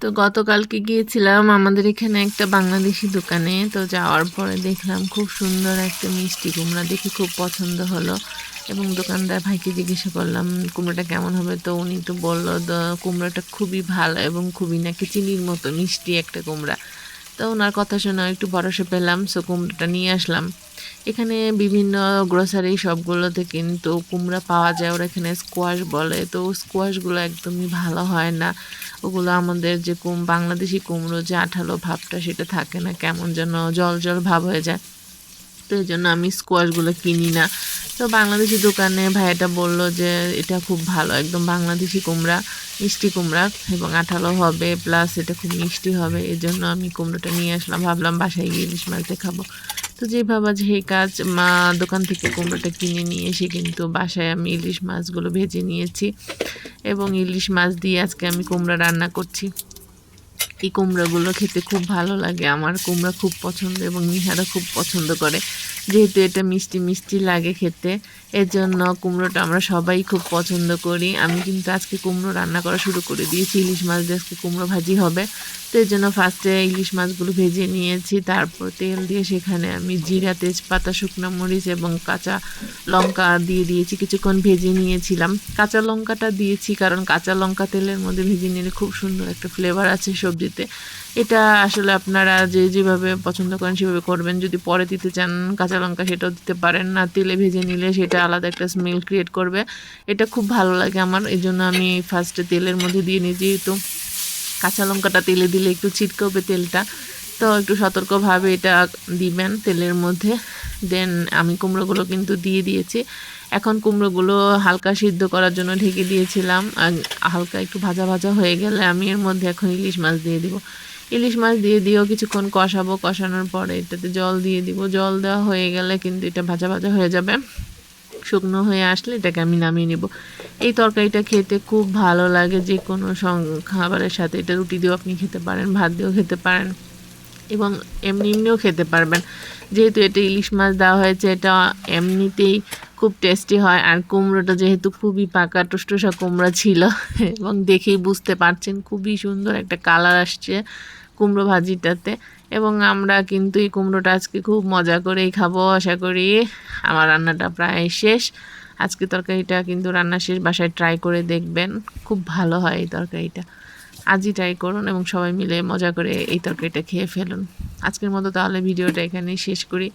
তো গতকালকে গিয়েছিলাম আমাদের এখানে একটা বাংলাদেশি দোকানে, তো যাওয়ার পরে দেখলাম খুব সুন্দর একটা মিষ্টি কুমড়া দেখে খুব পছন্দ হলো এবং দোকানদার ভাইকে জিজ্ঞাসা করলাম, কুমড়োটা কেমন হবে? তো উনি তো বলল কুমড়াটা খুবই ভালো এবং খুবই নাকি চিনির মতো মিষ্টি একটা কুমড়া। তো ওনার কথা শুনে একটু ভরসা পেলাম, সো কুমড়োটা নিয়ে আসলাম। এখানে বিভিন্ন গ্রোসারি শপগুলোতে কিন্তু কুমড়া পাওয়া যায়, ওরা এখানে স্কোয়াশ বলে। তো স্কোয়াশগুলো একদমই ভালো হয় না। ওগুলো আমাদের যে কুম, বাংলাদেশি কুমড়ো যে আঠালো ভাবটা সেটা থাকে না, কেমন যেন জল জল ভাব হয়ে যায়। তো এই জন্য আমি স্কোয়াশগুলো কিনি না। তো বাংলাদেশি দোকানে ভাইয়াটা বলল যে, এটা খুব ভালো, একদম বাংলাদেশি কুমড়া, মিষ্টি কুমড়া এবং আঠালো হবে প্লাস এটা খুব মিষ্টি হবে এই জন্য আমি কুমড়োটা নিয়ে আসলাম, ভাবলাম বাসায় গিয়ে ইলিশ মাছ দিয়ে খাব। তো যে ভাবা যে কাজ, মা দোকান থেকে কুমড়োটা কিনে নিয়ে এসে কিন্তু বাসায় আমি ইলিশ মাছগুলো ভেজে নিয়েছি এবং ইলিশ মাছ দিয়ে আজকে আমি কুমড়া রান্না করছি। এই কুমড়োগুলো খেতে খুব ভালো লাগে, আমার কুমড়া খুব পছন্দ এবং নিহারা খুব পছন্দ করে। যেহেতু এটা মিষ্টি মিষ্টি লাগে খেতে এর জন্য কুমড়োটা আমরা সবাই খুব পছন্দ করি। আমি কিন্তু আজকে কুমড়ো রান্না করা শুরু করে দিয়েছি, ইলিশ মাছ দিয়ে আজকে কুমড়ো ভাজি হবে। তো এর জন্য ফার্স্টে ইলিশ মাছগুলো ভেজে নিয়েছি, তারপর তেল দিয়ে সেখানে আমি জিরা, তেজপাতা, শুকনো মরিচ এবং কাঁচা লঙ্কা দিয়ে দিয়েছি। কিছুক্ষণ ভেজে নিয়েছিলাম। কাঁচা লঙ্কাটা দিয়েছি কারণ কাঁচা লঙ্কা তেলের মধ্যে ভেজে নিলে খুব সুন্দর একটা ফ্লেভার আছে সবজিতে। এটা আসলে আপনারা যে যেভাবে পছন্দ করেন, সেভাবে করবেন। যদি পরে দিতে চান কাঁচা লঙ্কা, সেটাও দিতে পারেন। না, তেলে ভেজে নিলে সেটা আলাদা একটা স্মেল ক্রিয়েট করবে। এটা খুব ভালো লাগে আমার। এই জন্য আমি ফার্স্টে তেলের মধ্যে দিয়ে নিই, যেহেতু কাঁচা লঙ্কাটা তেলে দিলে একটু ছিটকবে তেলটা। তো একটু সতর্কভাবে এটা দিবেন তেলের মধ্যে। দেন আমি কুমড়োগুলো কিন্তু দিয়ে দিয়েছি। এখন কুমড়োগুলো হালকা সিদ্ধ করার জন্য ঢেকে দিয়েছিলাম। হালকা একটু ভাজা ভাজা হয়ে গেলে আমি এর মধ্যে এখন ইলিশ মাছ দিয়ে দিব। ইলিশ মাছ দিয়ে দিয়েও কিছুক্ষণ কষাবো, কষানোর পরে এটাতে জল দিয়ে দিব। জল দেওয়া হয়ে গেলে কিন্তু এটা ভাজা ভাজা হয়ে যাবে। শুকনো হয়ে আসলে এটাকে আমি নামিয়ে নেব। এই তরকারিটা খেতে খুব ভালো লাগে। যে কোনো খাবারের সাথে এটা রুটি দিয়েও আপনি খেতে পারেন, ভাত দিয়েও খেতে পারেন এবং এমনি এমনিও খেতে পারবেন। যেহেতু এটা ইলিশ মাছ দেওয়া হয়েছে, এটা এমনিতেই খুব টেস্টি হয়। আর কুমড়োটা যেহেতু খুবই পাকা, টুসটুসা কুমড়া ছিল এবং দেখেই বুঝতে পারছেন খুবই সুন্দর একটা কালার আসছে। কুমড়ো ভাজিটাতে। এবং আমরা কিন্তু এই কুমড়োটা আজকে খুব মজা করেই খাব, আশা করি। আমার রান্নাটা প্রায় শেষ। আজকে তরকারিটা কিন্তু রান্না শেষ, বাসায় ট্রাই করে দেখবেন। খুব ভালো হয় এই তরকারিটা। আজই ট্রাই করুন এবং সবাই মিলে মজা করে এই তরকারিটা খেয়ে ফেলুন। আজকের মতো তাহলে ভিডিওটা এখানেই শেষ করি।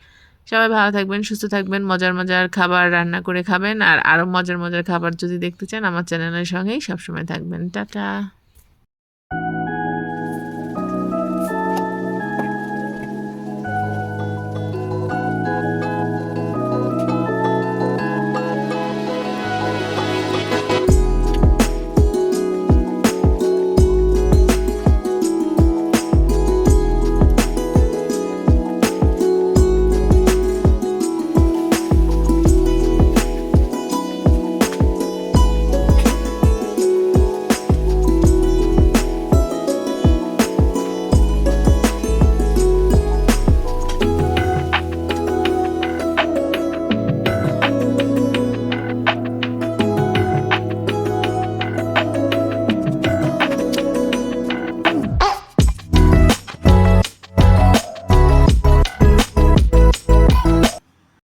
সবাই ভালো থাকবেন, সুস্থ থাকবেন, মজার মজার খাবার রান্না করে খাবেন। আর আরও মজার মজার খাবার যদি দেখতে চান, আমার চ্যানেলের সঙ্গেই সবসময় থাকবেন। টাটা।